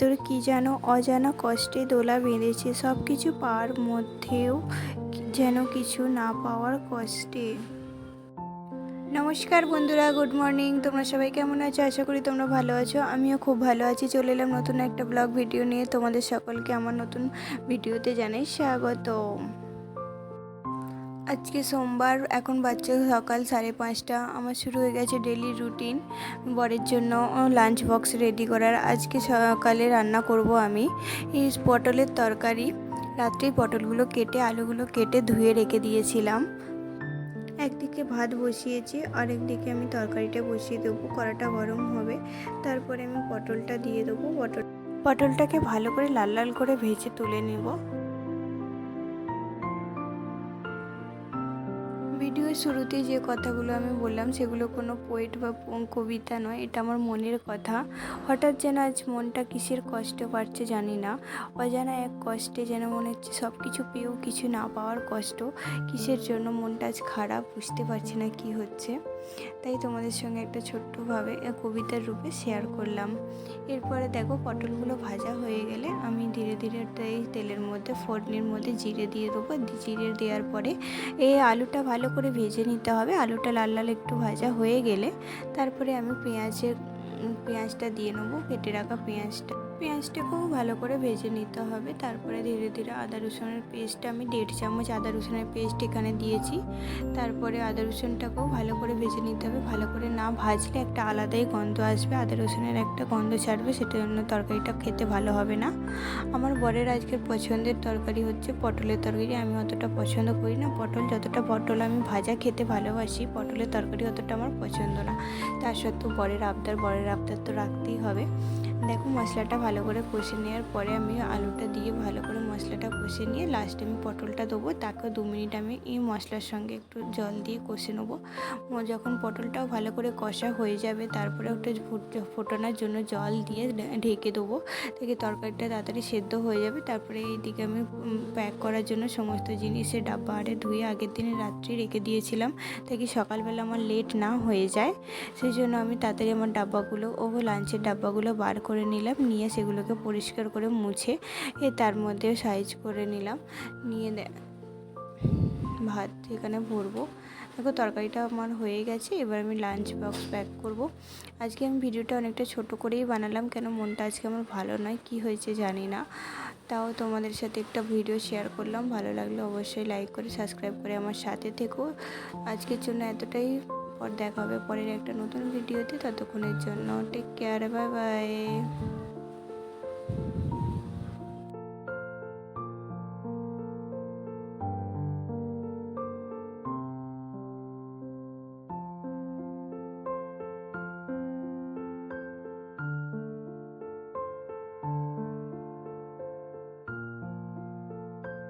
ভেতর কি যেন অজানা কষ্টে দোলা বেঁধেছে। সব কিছু পাওয়ার মধ্যেও যেন কিছু না পাওয়ার কষ্টে। নমস্কার বন্ধুরা, গুড মর্নিং। তোমরা সবাই কেমন আছো? আশা করি তোমরা ভালো আছো। আমিও খুব ভালো আছি। চলে এলাম নতুন একটা ব্লগ ভিডিও নিয়ে। তোমাদের সকলকে আমার নতুন ভিডিওতে জানাই স্বাগত আজকে সোমবার, এখন বাচ্চা সকাল সাড়ে পাঁচটা। আমার শুরু হয়ে গেছে ডেলি রুটিন বরের জন্য লাঞ্চ বক্স রেডি করার। আজকে সকালে রান্না করব আমি। পটলের তরকারি। রাত্রেই পটলগুলো কেটে, আলুগুলো কেটে ধুয়ে রেখে দিয়েছিলাম। একদিকে ভাত বসিয়েছি, আরেকদিকে আমি তরকারিটা বসিয়ে দেবো। কড়াটা গরম হবে। তারপরে আমি পটলটা দিয়ে দেবো। পটল পটলটাকে ভালো করে লাল লাল করে ভেজে তুলে নেব। ভিডিওর শুরুতে যে কথাগুলো আমি বললাম, সেগুলো কোনো পোয়েট বা কবিতা নয়, এটা আমার মনের কথা। হঠাৎ যেন আজ মনটা কিসের কষ্ট পাচ্ছে জানি না। অজানা এক কষ্টে যেন মনে হচ্ছে সব কিছু পেয়েও কিছু না পাওয়ার কষ্ট। কিসের জন্য মনটা আজ খারাপ বুঝতে পারছি না কি হচ্ছে। তাই তোমাদের সঙ্গে একটা ছোট্টভাবে কবিতার রূপে শেয়ার করলাম। এরপরে দেখো পটলগুলো ভাজা হয়ে গেলে আমি ধীরে ধীরে এই তেলের মধ্যে, ফোড়নির মধ্যে জিরে দিয়ে দেবো। জিরে দেওয়ার পরে এই আলুটা ভালো করে ভেজে নিতে হবে। আলুটা লাল লাল একটু ভাজা হয়ে গেলে তারপরে আমি পেঁয়াজের পেঁয়াজটা দিয়ে নেব কেটে রাখা পেঁয়াজটা। পেঁয়াজটাকেও ভালো করে ভেজে নিতে হবে। তারপরে ধীরে ধীরে আদা রসুনের পেস্ট আমি দেড় চামচ আদা রসুনের পেস্ট এখানে দিয়েছি। তারপরে আদা রসুনটাকেও ভালো করে ভেজে নিতে হবে। ভালো করে না ভাজলে একটা আলাদাই গন্ধ আসবে। আদা রসুনের একটা গন্ধ ছাড়বে সেটার জন্য তরকারিটা খেতে ভালো হবে না। আমার বরের আজকের পছন্দের তরকারি হচ্ছে পটলের তরকারি। আমি অতটা পছন্দ করি না। পটল যতটা পটল আমি ভাজা খেতে ভালোবাসি, পটলের তরকারি অতটা আমার পছন্দ না। তার সত্ত্বেও বরের আবদার বরের আবদার তো রাখতেই হবে। দেখো মশলাটা ভালো করে কষে নেওয়ার পরে আমি আলুটা দিয়ে ভালো করে মশলাটা কষে নিয়ে লাস্টে আমি পটলটা দেবো। তাকে দু মিনিট আমি এই মশলার সঙ্গে একটু জল দিয়ে কষে নেব। যখন পটলটাও ভালো করে কষা হয়ে যাবে, তারপরে ওটা ফোটানোর জন্য জল দিয়ে ঢেকে দেবো। থেকে তরকারিটা তাড়াতাড়ি সেদ্ধ হয়ে যাবে। তারপরে এইদিকে আমি প্যাক করার জন্য সমস্ত জিনিসের ডাব্বা আরে ধুয়ে আগের দিনে রাত্রি রেখে দিয়েছিলাম। তাকে সকালবেলা আমার লেট না হয়ে যায়। সেই জন্য আমি তাড়াতাড়ি আমার ডাব্বাগুলো ও লাঞ্চের ডাব্বাগুলো বার করে নিলাম, নিয়ে সেগুলোকে পরিষ্কার করে মুছে তার মধ্যে সাইজ করে নিলাম। নিয়ে ভাত এখানে ভরবো। দেখো তরকারিটা আমার হয়ে গেছে, এবার আমি লাঞ্চ বক্স প্যাক করব। আজকে আমি ভিডিওটা অনেকটা ছোট করেই বানালাম, কেন মনটা আজকে আমার ভালো নয়, কি হয়েছে জানি না। তাও তোমাদের সাথে একটা ভিডিও শেয়ার করলাম, ভালো লাগলে অবশ্যই লাইক করে সাবস্ক্রাইব করে আমার সাথে থেকো। আজকের জন্য এতটাই। দেখা হবে পরের একটা নতুন ভিডিওতে ততক্ষণের জন্য টেক কেয়ার বাই বাই